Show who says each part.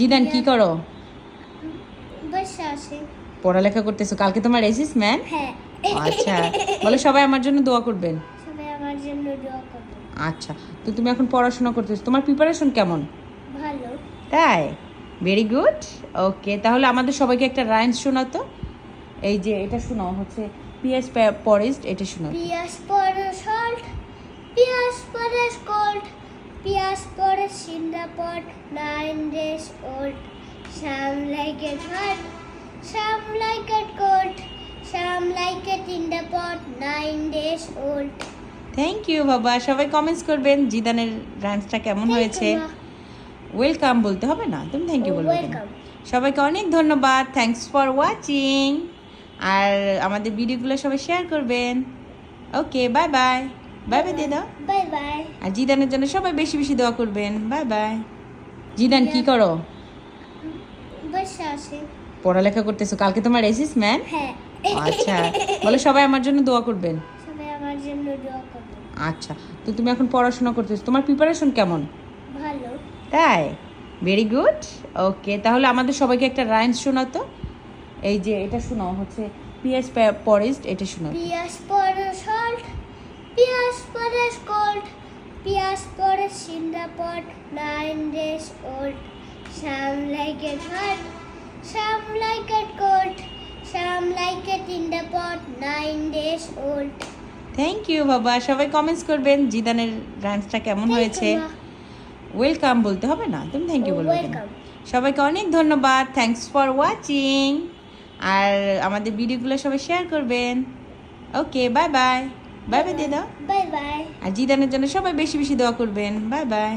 Speaker 1: Zidane কি করো? পড়ালেখা করতেছো। কালকে তোমার এসিস ম্যান
Speaker 2: হ্যাঁ।
Speaker 1: আচ্ছা। বলে সবাই আমার জন্য দোয়া করবেন।
Speaker 2: সবাই আমার জন্য দোয়া করবে
Speaker 1: আচ্ছা। তো তুমি এখন পড়াশোনা করতেছো। তোমার প্রিপারেশন কেমন?
Speaker 2: ভালো।
Speaker 1: তাই? ভেরি গুড ওকে তাহলে আমাদের সবাইকে একটা রাইন্স শোনাতো। এই যে এটা শোনাও হচ্ছে পিএস পরেস্ট এটা শোনাও
Speaker 2: পিয়াস পরে salt pease pease porridge in the pot nine days old some like it hot some like it cold some like the pot nine days old.
Speaker 1: Thank you বাবা। সবাই কমেন্টস করবেন। জিদানের রাইন্সটা কেমন হয়েছে? ওয়েলকাম বলতে হবে না? তুমি থ্যাংক ইউ বলবে সবাইকে অনেক ধন্যবাদ। থ্যাঙ্কস ফর ওয়াচিং আর আমাদের ভিডিওগুলো সবাই শেয়ার করবেন। Okay bye bye bye bye দিয়ে দাও
Speaker 2: বাই বাই
Speaker 1: আর জিদানের জন্য সবাই বেশি বেশি দোয়া করবেন। বাই বাই জিদান কি করো?
Speaker 2: বসে আছে।
Speaker 1: পড়ালেখা করতেছো। কালকে তোমার এসিস ম্যান
Speaker 2: হ্যাঁ।
Speaker 1: আচ্ছা। বলে সবাই আমার জন্য দোয়া করবেন।
Speaker 2: সবাই আমার জন্য দোয়া করবে
Speaker 1: আচ্ছা। তো তুমি এখন পড়াশোনা করতেছো। তোমার প্রিপারেশন কেমন?
Speaker 2: ভালো।
Speaker 1: তাই? ভেরি গুড ওকে তাহলে আমাদের সবাইকে একটা রাইন্স শোনাতো এই যে এটা শোনাও হচ্ছে পিএস পরেস্ট এটা শোনাও।
Speaker 2: পিয়াস salt Piyas porridge cold pease porridge in the pot nine days old some like it hot some like it cold some like it in the pot nine days old
Speaker 1: thank you বাবা। সবাই comments করবেন জিদানের রাইন্সটা কেমন হয়েছে? Welcome বলতে হবে না? তুমি থ্যাংক ইউ বলবে সবাইকে অনেক ধন্যবাদ। থ্যাঙ্কস ফর ওয়াচিং আর আমাদের ভিডিওগুলো সবাই শেয়ার করবেন। Okay bye bye bye bye দিয়ে দাও
Speaker 2: বাই বাই
Speaker 1: আর জিদানের জন্য সবাই বেশি বেশি দোয়া করবেন। Bye bye